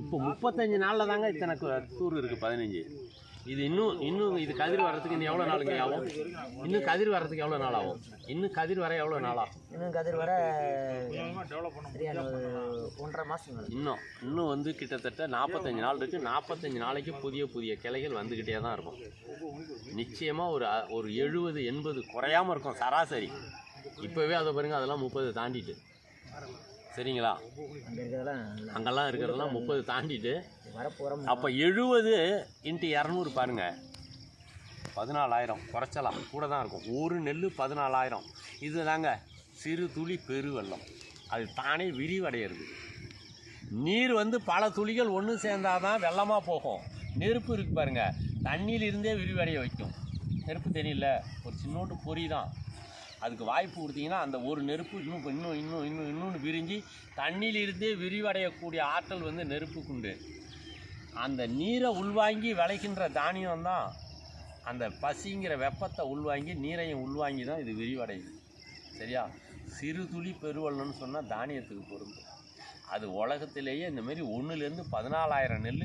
இப்போ முப்பத்தஞ்சு நாளில் தாங்க இத்தனை தூர் இருக்குது பதினஞ்சு. இது இன்னும் இன்னும் இது கதிர் வர்றதுக்கு இன்னும் எவ்வளோ நாளுங்க ஆகும்? இன்னும் கதிர் வர்றதுக்கு எவ்வளோ நாள் ஆகும்? இன்னும் கதிர் வர எவ்வளோ நாள் ஆகும்? இன்னும் கதிர் வர ஒன்றரை மாதம் இன்னும் இன்னும் வந்து கிட்டத்தட்ட நாற்பத்தஞ்சு நாள் இருக்குது நாற்பத்தஞ்சு நாளைக்கு புதிய புதிய கிளைகள் வந்துக்கிட்டே தான் இருக்கும். நிச்சயமாக ஒரு ஒரு எழுபது எண்பது குறையாமல் இருக்கும் சராசரி. இப்போவே அதை பாருங்க அதெல்லாம் முப்பது தாண்டிட்டு. சரிங்களா? அங்கே இருக்கிறதெல்லாம் அங்கெல்லாம் இருக்கிறதெல்லாம் முப்பது தாண்டிட்டு வரப்போகிறோம் அப்போ எழுபது இன்ட்டு இரநூறு பாருங்க. பதினாலாயிரம் குறைச்சலாம். கூட தான் இருக்கும். ஒரு நெல் பதினாலாயிரம். இது தாங்க சிறு துளி பெருவெள்ளம். அது தானே விரிவடையிறது. நீர் வந்து பல துளிகள் ஒன்று சேர்ந்தாதான் வெள்ளமாக போகும். நெருப்பு இருக்கு பாருங்க. தண்ணியிலிருந்தே விரிவடைய வைக்கும். நெருப்பு தெரியல. ஒரு சின்னோண்டு பொறி தான். அதுக்கு வாய்ப்பு கொடுத்தீங்கன்னா அந்த ஒரு நெருப்பு இன்னும் இன்னும் இன்னும் இன்னும் இன்னொன்று விரிஞ்சு தண்ணியிலிருந்தே விரிவடையக்கூடிய ஆற்றல் வந்து நெருப்புக்குண்டு அந்த நீரை உள்வாங்கி விளைக்கின்ற தானியம் தான் அந்த பசிங்கிற வெப்பத்தை உள்வாங்கி நீரையும் உள்வாங்கி தான் இது விரிவடையுது. சரியா? சிறு துளி பெருவள்ளன்னு சொன்னால் தானியத்துக்கு பொருந்தும். அது உலகத்திலேயே இந்தமாரி ஒன்றுலேருந்து பதினாலாயிரம் நெல்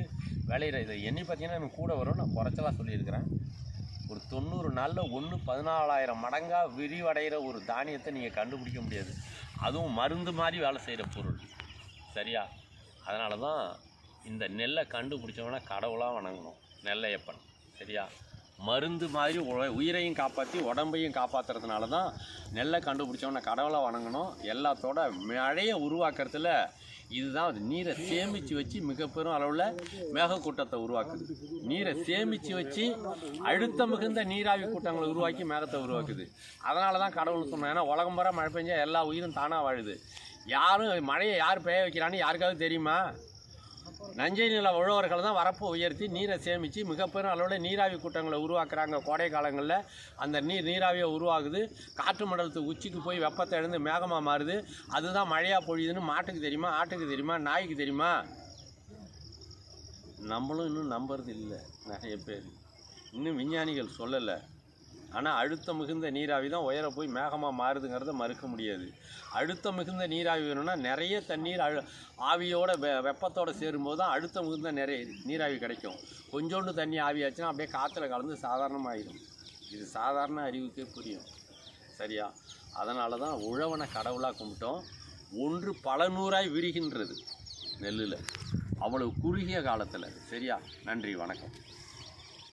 விளையிற இதை எண்ணி பார்த்தீங்கன்னா எனக்கு கூட வரும் நான் குறைச்சலாக சொல்லியிருக்கிறேன். ஒரு தொண்ணூறு நாளில் ஒன்று பதினாலாயிரம் மடங்காக விரிவடைகிற ஒரு தானியத்தை நீங்கள் கண்டுபிடிக்க முடியாது. அதுவும் மருந்து மாதிரி வேலை செய்கிற பொருள். சரியா? அதனால தான் இந்த நெல்லை கண்டுபிடிச்சவனா கடவுளாக வணங்கணும். நெல்லையப்பன். சரியா? மருந்து மாதிரி உ- உயிரையும் காப்பாற்றி உடம்பையும் காப்பாற்றுறதுனால தான் நெல்லை கண்டுபிடிச்சோன்னா கடவுளை வணங்கணும். எல்லாத்தோட மழையை உருவாக்குறதுல இதுதான் அது. நீரை சேமித்து வச்சு மிக பெரும் அளவில் மேகக்கூட்டத்தை உருவாக்குது. நீரை சேமித்து வச்சு அழுத்தம் மிகுந்த நீராவி கூட்டங்களை உருவாக்கி மேகத்தை உருவாக்குது. அதனால தான் கடவுள் சொன்னோம். ஏன்னா உலகம் பூரா மழை பெஞ்சா எல்லா உயிரும் தானாக வாழுது. யாரும் மழையை யார் பெய்ய வைக்கிறான்னு யாருக்காவது தெரியுமா? நஞ்சை நில உழவர்கள் தான் வரப்பு உயர்த்தி நீரை சேமித்து மிகப்பெரும் அளவில் நீராவி கூட்டங்களை உருவாக்குறாங்க. கோடை காலங்களில் அந்த நீர் நீராவியை உருவாகுது. காற்று மண்டலத்து உச்சிக்கு போய் வெப்பத்தை எழுந்து மேகமாக மாறுது. அதுதான் மழையாக பொழியுதுன்னு மாட்டுக்கு தெரியுமா ஆட்டுக்கு தெரியுமா நாய்க்கு தெரியுமா? நம்மளும் இன்னும் நம்புறது இல்லை நிறைய பேர். இன்னும் விஞ்ஞானிகள் சொல்லலை. ஆனால் அழுத்தம் மிகுந்த நீராவி தான் உயர போய் மேகமாக மாறுதுங்கிறத மறுக்க முடியாது. அழுத்தம் மிகுந்த நீராவி வேணும்னா நிறைய தண்ணீர் அழு ஆவியோட வெ வெப்பத்தோடு சேரும்போது தான் அழுத்தம் மிகுந்த நிறைய நீராவி கிடைக்கும். கொஞ்சோண்டு தண்ணி ஆவியாச்சுன்னா அப்படியே காற்றுல கலந்து சாதாரணமாகிடும் இது சாதாரண அறிவுக்கே புரியும். சரியா? அதனால தான் உழவனை கடவுளாக கும்பிட்டோம். ஒன்று பல நூறாய் விரிகின்றது நெல்லில். அவ்வளவு குறுகிய காலத்தில். சரியா? நன்றி வணக்கம்.